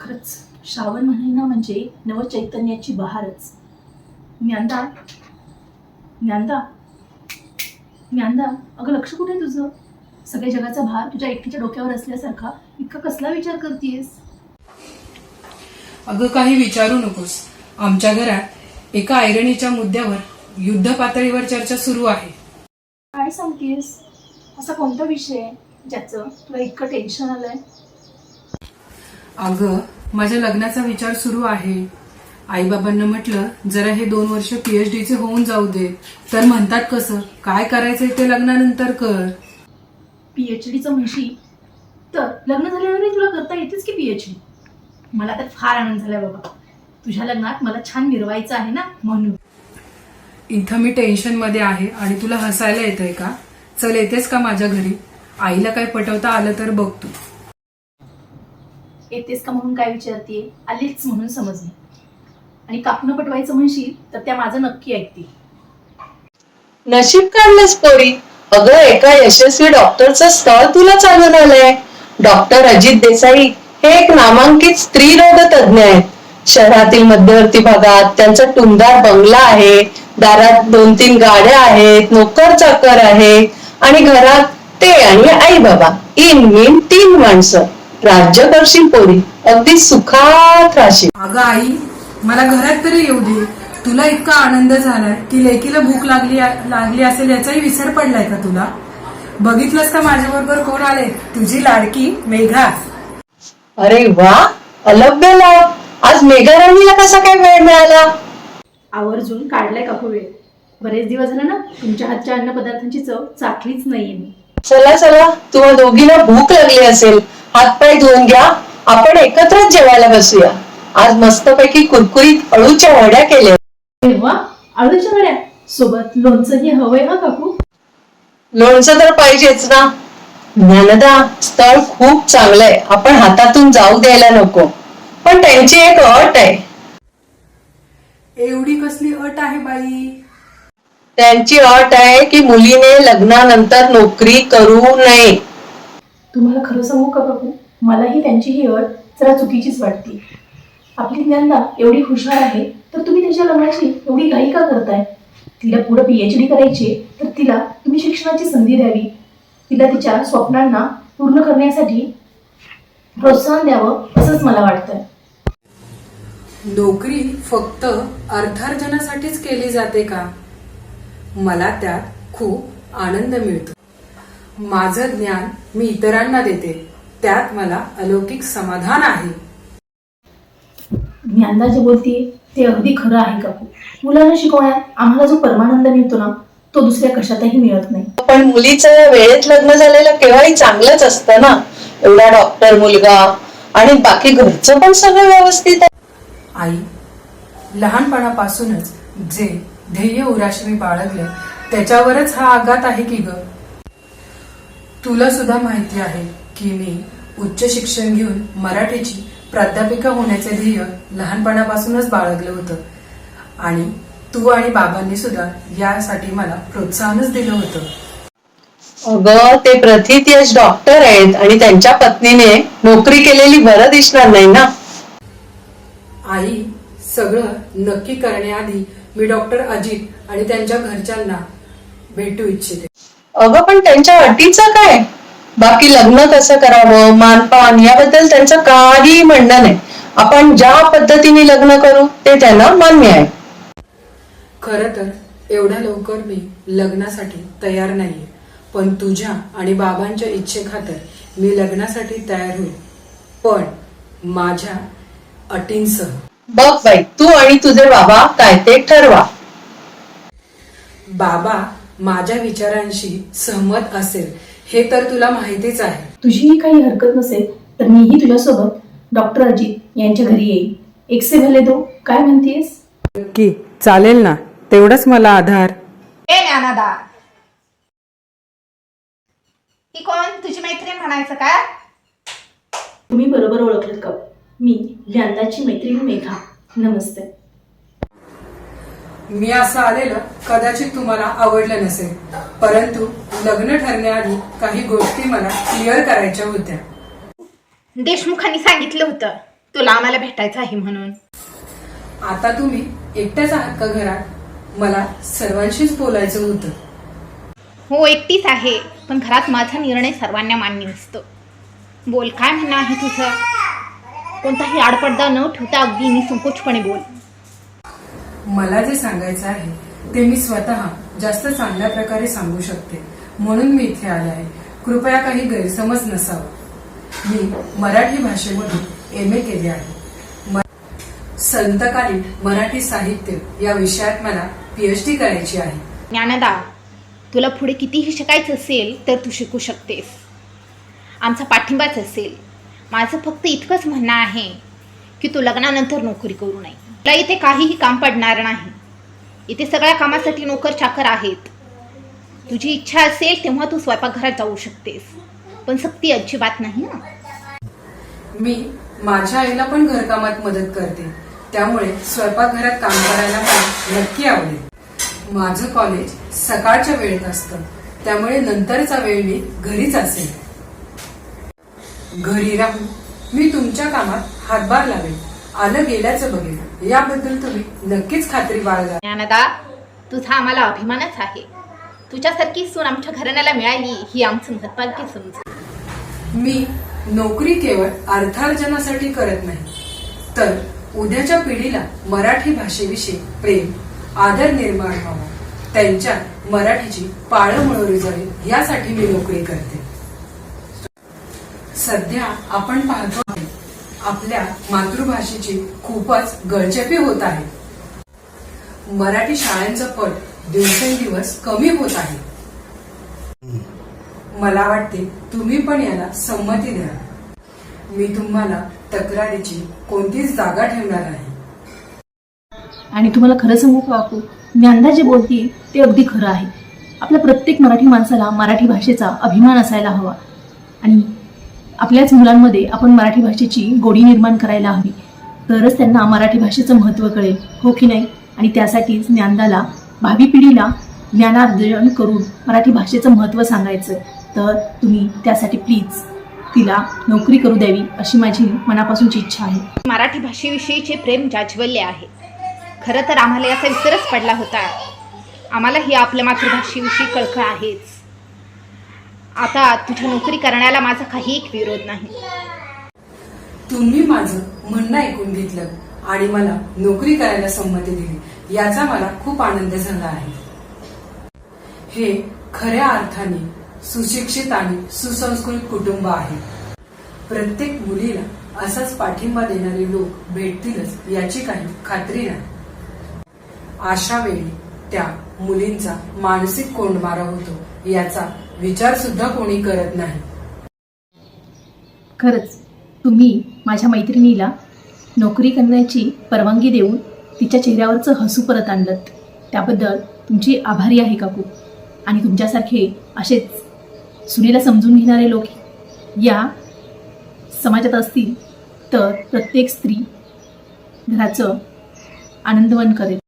खरंच श्रावण महिना म्हणजे नवचैतन्याची बहारच. ज्ञानदा? ज्ञानदा? ज्ञानदा अगं लक्ष कुठे तुझं? सगळ्या जगाचा भार तुझ्या एकटीच्या डोक्यावर असल्यासारखा इतका कसला विचार करतेस अगं काही विचारू नकोस. आमच्या घरात एका ऐरणीच्या मुद्द्यावर युद्ध पातळीवर चर्चा सुरू आहे. काय सांगतेस? असा कोणता विषय आहे ज्याचं तुला इतकं टेन्शन आलंय? अगं माझ्या लग्नाचा विचार सुरू आहे. आईबाबांना म्हटलं जरा हे दोन वर्ष पीएच डीचे होऊन जाऊ दे. तर म्हणतात कसं? काय करायचंय ते लग्नानंतर कर. पीएच डीचं म्हणशी तर लग्न झाल्यावरही तुला करता येतेच की पीएच डी मला तर फार आनंद झालाय बाबा. तुझ्या लग्नात मला छान मिरवायचं आहे ना म्हणून. इथं मी टेन्शनमध्ये आहे आणि तुला हसायला येतंय का? चल येतेस का माझ्या घरी? आईला काय पटवता आलं तर बघ तू. येतेस का म्हणून काय विचारते आलीच म्हणून समजली. आणि कापणं पटवायचं म्हणशील तर त्या माझं नक्की ऐकतील. नशीब काढलंस पोरी. अगं एका यशस्वी डॉक्टरचं स्थळ तुला चालून आलंय. डॉक्टर अजित देसाई हे एक नामांकित स्त्री रोग तज्ञ आहेत. शहरातील मध्यवर्ती भागात त्यांचा टुमदार बंगला आहे. दारात दोन तीन गाड्या आहेत नोकर चाकर आहे. आणि घरात ते आणि आई बाबा. इन मिन तीन माणसं. राज्य करशील पोरी. अगदी सुखात राहशील. अगं आई मला घरात तरी येऊ दे. तुला इतका आनंद झालाय की लेकीला भूक लागली लागली असेल याचाही विसर पडलाय का तुला? बघितलंस का माझ्याबरोबर कोण आले? तुझी लाडकी मेघा. अरे वा अलभ्य लाभ आज मेघाराणीला कसा काय वेळ मिळाला? आवर्जून काढलाय काकू वेळ? बरेच दिवस झाले ना तुमच्या हातच्या अन्न पदार्थांची चव चाखलीच नाहीये मी. चला चला. तुम्हा दोघींना भूक लागली असेल. हातपाय धुवून घ्या. आपण एकत्रच जेवायला बसूया. आज मस्तपैकी कुरकुरीत अळूच्या वड्या केल्या. तेव्हा आळूच्या वड्या. सोबत लोणचंही हवंय हा काकू? लोणचं तर पाहिजेच ना. ज्ञानदा स्थळ खूप चांगलं आहे आपण हातातून जाऊ द्यायला नको. पण त्यांची एक अट आहे. एवढी कसली अट आहे बाई? त्यांची अट आहे की मुलीने लग्नानंतर नोकरी करू नये. तुम्हाला खरं सांगू का बघू मलाही त्यांची ही अट जरा चुकीचीच वाटते. आपली ज्ञानदा एवढी हुशार आहे तर तुम्ही त्याच्या लग्नाची एवढी घाई का करताय? तिला पुढे पीएच डी करायची तर तिला तुम्ही शिक्षणाची संधी द्यावी. तिला तिच्या स्वप्नांना पूर्ण करण्यासाठी प्रोत्साहन द्यावं असंच मला वाटतंय. नोकरी फक्त अर्थार्जनासाठीच केली जाते का? मला त्यात खूप आनंद मिळतो. माझं ज्ञान मी इतरांना देते. त्यात मला अलौकिक समाधान आहे. ज्ञानदा जे बोलतीये ते अगदी खरं आहे काकू. मुलांना शिकवण्यात आम्हाला जो परमानंद मिळतो ना तो दुसऱ्या कशातही मिळत नाही. पण मुलीचं वेळेत लग्न झालेलं केव्हाही चांगलंच असतं ना? एवढा डॉक्टर मुलगा आणि बाकी घरचं पण सगळं व्यवस्थित आहे. आई लहानपणापासूनच जे ध्येय उराशी मी बाळगले त्याच्यावरच हा आघात आहे की ग? तुला सुद्धा माहिती आहे की मी उच्च शिक्षण घेऊन मराठीची प्राध्यापिका होण्याचे ध्येय लहानपणापासूनच बाळगलं होतं. आणि तू आणि बाबांनी सुद्धा यासाठी मला प्रोत्साहनच दिलं होतं. अगं ते प्रथित यश डॉक्टर आहेत आणि त्यांच्या पत्नीने नोकरी केलेली बरं दिसणार नाही ना? आई सगळं नक्की करण्याआधी मी डॉक्टर अजित आणि त्यांच्या घरच्यांना भेटू इच्छिते. अगं पण त्यांच्या अटीचं काय? बाकी लग्न कसं करावं मानपान याबद्दल त्यांचं काही म्हणणं नाही. आपण ज्या पद्धतीने लग्न करू ते त्यांना मान्य आहे. खरं तर एवढ्या लवकर मी लग्नासाठी तयार नाहीये. पण तुझ्या आणि बाबांच्या इच्छेखातर मी लग्नासाठी तयार होईल. पण माझ्या अटींसह. बघ बाई तू आणि तुझे बाबा काय ते ठरवा. बाबा माझ्या विचारांशी सहमत असेल. हे तर तुला माहितीच आहे. तुझीही काही हरकत नसेल तर मीही तुझ्यासोबत डॉक्टर अजित यांच्या घरी येईल एक से भले दो काय म्हणतेस की चालेल ना तेवढाच मला आधार. ए ज्ञानादा. ही कोण? तुझी मैत्रीण म्हणायचं का? तुम्ही बरोबर ओळखलं का मी ज्ञानदाची मैत्रीण मेघा. नमस्ते. मी असं आलेलं कदाचित तुम्हाला आवडलं नसेल. परंतु लग्न ठरण्याआधी काही गोष्टी मला क्लिअर करायच्या होत्या. देशमुखांनी सांगितलं होतं तुला आम्हाला भेटायचं आहे म्हणून. आता तुम्ही एकट्याच आहात का घरात? मला सर्वांशीच बोलायचं होतं. हो एकटीच आहे पण घरात माझा निर्णय सर्वांना मान्य असतो. बोल काय म्हणणं आहे तुझं? कोणताही आडपडदा न ठेवता अगदी निसंकोचपणे बोल. मला जे सांगायचं आहे ते मी स्वतः जास्त चांगल्या प्रकारे सांगू शकते म्हणून मी इथे आले आहे. कृपया काही गैरसमज नसावा. मी मराठी भाषेमधून एम ए केले आहे. संतकालीन मराठी साहित्य या विषयात मला पीएचडी करायची आहे. ज्ञानदा तुला पुढे कितीही शिकायचं असेल तर तू शिकू शकतेस. आमचा पाठिंबाच असेल. माझं फक्त इतकंच म्हणणं आहे की तू लग्नानंतर नोकरी करू नये. तुला इथे काहीही काम पडणार नाही. इथे सगळ्या कामासाठी नोकर चाकर आहेत. तुझी इच्छा असेल तेव्हा तू स्वयंपाकघरात जाऊ शकतेस. पण सक्ती अजिबात नाही ना. मी माझ्या आईला पण घरकामात मदत करते. त्यामुळे स्वयंपाकघरात काम करायला मला नक्की आवडेल. माझं कॉलेज सकाळच्या वेळेत असतं. त्यामुळे नंतरचा वेळ मी घरीच असेल. घरी राहून मी तुमच्या कामात हातभार लावेल आलं गेल्याचं बघेल याबद्दल तुम्ही नक्कीच खात्री बाळगा. ज्ञानदा तुझा आम्हाला अभिमानच आहे. तुझ्यासारखी सून आमच्या घराण्याला मिळाली ही आमचं महत्त्वाचे समज. मी नोकरी केवळ अर्थार्जनासाठी करत नाही तर उद्याच्या पिढीला मराठी भाषेविषयी प्रेम आदर निर्माण व्हावा. त्यांच्यात मराठीची पाळंमुळं रुजावी यासाठी मी नोकरी करते. सध्या आपण पाहतो आपल्या मातृभाषेची खूपच गळचेपी होत आहे. मराठी शाळांचं पट दिवसेंदिवस कमी होत आहे. मला वाटते तुम्ही पण याला संमती द्या. मी तुम्हाला तक्रारीची कोणतीच जागा ठेवणार आहे आणि तुम्हाला खरं सांगू का काकू ज्ञानदा जे बोलती ते अगदी खरं आहे. आपल्या प्रत्येक मराठी माणसाला मराठी भाषेचा अभिमान असायला हवा. आणि आपल्याच मुलांमध्ये आपण मराठी भाषेची गोडी निर्माण करायला हवी. तरच त्यांना मराठी भाषेचं महत्त्व कळेल. हो की नाही? आणि त्यासाठीच ज्ञानदाला भावी पिढीला ज्ञानार्जन करून मराठी भाषेचं महत्त्व सांगायचं तर तुम्ही त्यासाठी प्लीज तिला नोकरी करू द्यावी अशी माझी मनापासूनची इच्छा आहे. मराठी भाषेविषयीचे प्रेम जाज्वल्य आहे. खरं तर आम्हाला याचा विसरच पडला होता. आम्हाला ही आपल्या मातृभाषेविषयी कळकळ आहेच. आता तुझ्या नोकरी करण्याला माझा काही एक विरोध नाही. तुम्ही माझं म्हणणं ऐकून घेतलं आणि मला नोकरी करायला संमती दिली याचा मला खूप आनंद झाला आहे. हे खऱ्या अर्थाने सुशिक्षित आणि सुसंस्कृत कुटुंब आहे. प्रत्येक मुलीला असाच पाठिंबा देणारे लोक भेटतीलच याची काही खात्री नाही. अशा वेळी त्या मुलींचा मानसिक कोंडमारा होतो याचा विचार सुद्धा कोणी करत नाही. खरंच तुम्ही माझ्या मैत्रिणीला नोकरी करण्याची परवानगी देऊन तिच्या चेहऱ्यावरचं हसू परत आणलं त्याबद्दल तुमची आभारी आहे काकू. आणि तुमच्यासारखे असेच सुनेला समजून घेणारे लोक या समाजात असतील तर प्रत्येक स्त्री घराचं आनंदवन करेल.